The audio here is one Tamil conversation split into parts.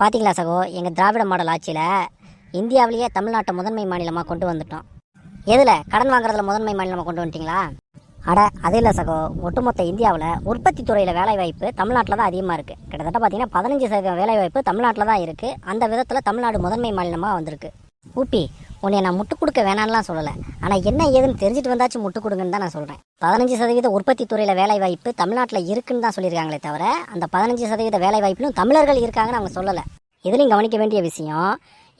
பார்த்தீங்களா சகோ எங்கள் திராவிட மாடல் ஆட்சியில் இந்தியாவிலேயே தமிழ்நாட்டை முதன்மை மாநிலமாக கொண்டு வந்துட்டோம். எதில்? கடன் வாங்குறதுல முதன்மை மாநிலமாக கொண்டு வந்துட்டீங்களா? அட அது இல்லை சகோ. ஒட்டுமொத்த இந்தியாவில் உற்பத்தி துறையில் வேலைவாய்ப்பு தமிழ்நாட்டில் தான் அதிகமாக இருக்குது கிட்டத்தட்ட பார்த்தீங்கன்னா பதினஞ்சு சதவீதம் வேலைவாய்ப்பு தமிழ்நாட்டில் தான் இருக்குது அந்த விதத்தில் தமிழ்நாடு முதன்மை மாநிலமாக வந்திருக்கு. ஊப்பி உன்னை நான் முட்டு கொடுக்க வேணான்லாம் சொல்லலை. ஆனால் என்ன ஏதுன்னு தெரிஞ்சுட்டு வந்தாச்சும் முட்டு கொடுங்கன்னு தான் நான் சொல்கிறேன் பதினஞ்சு சதவீத உற்பத்தி துறையில் வேலைவாய்ப்பு தமிழ்நாட்டில் இருக்குன்னு தான் சொல்லியிருக்காங்களே தவிர அந்த பதினஞ்சு சதவீத வேலைவாய்ப்பிலும் தமிழர்கள் இருக்காங்கன்னு அவங்க சொல்லலை. இதுலையும் கவனிக்க வேண்டிய விஷயம்.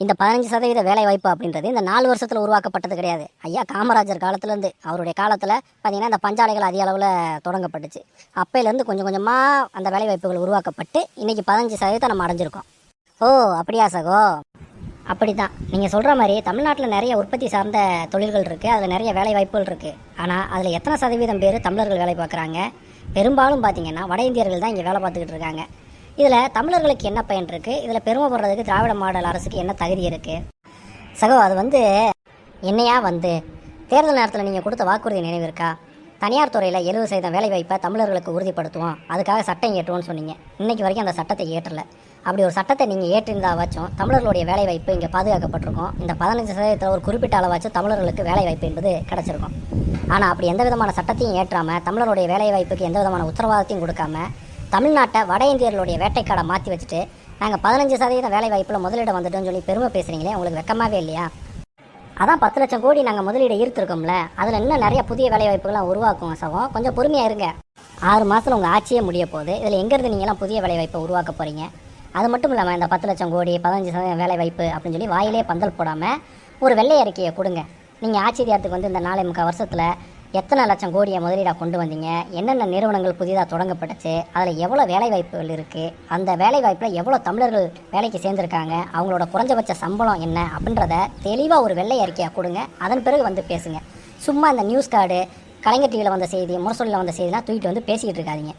இந்த பதினஞ்சு சதவீத வேலைவாய்ப்பு அப்படின்றது இந்த நாலு வருஷத்தில் உருவாக்கப்பட்டது கிடையாது. ஐயா காமராஜர் காலத்துலேருந்து அவருடைய காலத்தில் பார்த்தீங்கன்னா இந்த பஞ்சாலைகள் அதிக அளவில் தொடங்கப்பட்டுச்சு. அப்பையிலேருந்து கொஞ்சம் கொஞ்சமாக அந்த வேலைவாய்ப்புகள் உருவாக்கப்பட்டு இன்னைக்கு பதினஞ்சு சதவீதம் நம்ம அடைஞ்சிருக்கோம். ஓ அப்படியா சகோ? அப்படி தான் நீங்கள் சொல்கிற மாதிரி தமிழ்நாட்டில் நிறைய உற்பத்தி சார்ந்த தொழில்கள் இருக்குது அதில் நிறைய வேலை வாய்ப்புகள் இருக்குது ஆனால் அதில் எத்தனை சதவீதம் பேர் தமிழர்கள் வேலை பார்க்குறாங்க? பெரும்பாலும் பார்த்தீங்கன்னா வட இந்தியர்கள் தான் இங்கே வேலை பார்த்துக்கிட்டு இருக்காங்க. இதில் தமிழர்களுக்கு என்ன பயன் இருக்குது இதில் பெருமைப்படுறதுக்கு திராவிட மாடல் அரசுக்கு என்ன தகுதி இருக்குது சகோ அது வந்து என்னையா வந்து? தேர்தல் நேரத்தில் நீங்கள் கொடுத்த வாக்குறுதி நினைவு இருக்கா? தனியார் துறையில் எழுபது சதவீதம் வேலைவாய்ப்பை தமிழர்களுக்கு உறுதிப்படுத்துவோம். அதுக்காக சட்டம் ஏற்றுவோம்னு சொன்னீங்க. இன்னைக்கு வரைக்கும் அந்த சட்டத்தை ஏற்றல அப்படி ஒரு சட்டத்தை நீங்கள் ஏற்றிருந்தாவாச்சும் தமிழர்களுடைய வேலைவாய்ப்பு இங்கே பாதுகாக்கப்பட்டிருக்கும். இந்த பதினஞ்சு சதவீதத்தில் ஒரு குறிப்பிட்ட அளவாச்சும் தமிழர்களுக்கு வேலைவாய்ப்பு என்பது கிடச்சிருக்கும். ஆனால் அப்படி எந்த விதமான சட்டத்தையும் ஏற்றாமல் தமிழருடைய வேலைவாய்ப்புக்கு எந்த விதமான உத்தரவாதத்தையும் கொடுக்காம தமிழ்நாட்டை வட இந்தியர்களுடைய வேட்டைக்காடை மாற்றி வச்சுட்டு நாங்கள் பதினஞ்சு சதவீதம் வேலைவாய்ப்பில் முதலிடம் வந்துட்டோம்னு சொல்லி பெருமை பேசுகிறீங்களே உங்களுக்கு வெக்கமாகவே இல்லையா? அதான் பத்து லட்சம் கோடி நாங்கள் முதலீடு ஈர்த்திருக்கோம்ல. அதில் இன்னும் நிறைய புதிய வேலைவாய்ப்புகள்லாம் உருவாக்குவோம் சவம் கொஞ்சம் பொறுமையாக இருங்க. ஆறு மாதத்தில் உங்கள் ஆட்சியே முடிய போகுது. இதில் எங்கேருந்து நீங்களாம் புதிய வேலைவாய்ப்பை உருவாக்க போகிறீங்க அது மட்டும் இல்லாமல் இந்த பத்து லட்சம் கோடி பதினஞ்சு சதவீதம் வேலைவாய்ப்பு அப்படின்னு சொல்லி வாயிலே பந்தல் போடாமல் ஒரு வெள்ளை அறிக்கையை கொடுங்க. நீங்கள் ஆச்சரியத்துக்கு வந்து இந்த நாலு முக்கால் வருஷத்தில் எத்தனை லட்சம் கோடியை முதலீடாக கொண்டு வந்தீங்க? என்னென்ன நிறுவனங்கள் புதிதாக தொடங்கப்பட்டுச்சு? அதில் எவ்வளோ வேலைவாய்ப்புகள் இருக்குது அந்த வேலைவாய்ப்பில் எவ்வளோ தமிழர்கள் வேலைக்கு சேர்ந்துருக்காங்க? அவங்களோட குறைஞ்சபட்ச சம்பளம் என்ன? அப்படின்றத தெளிவாக ஒரு வெள்ளை அறிக்கையாக கொடுங்க. அதன் பிறகு வந்து பேசுங்க. சும்மா இந்த நியூஸ் கார்டு கலைஞர் டிவியில் வந்த செய்தி முரசொலியில் வந்த செய்திலாம் தூக்கிட்டு வந்து பேசிக்கிட்டு இருக்காதீங்க.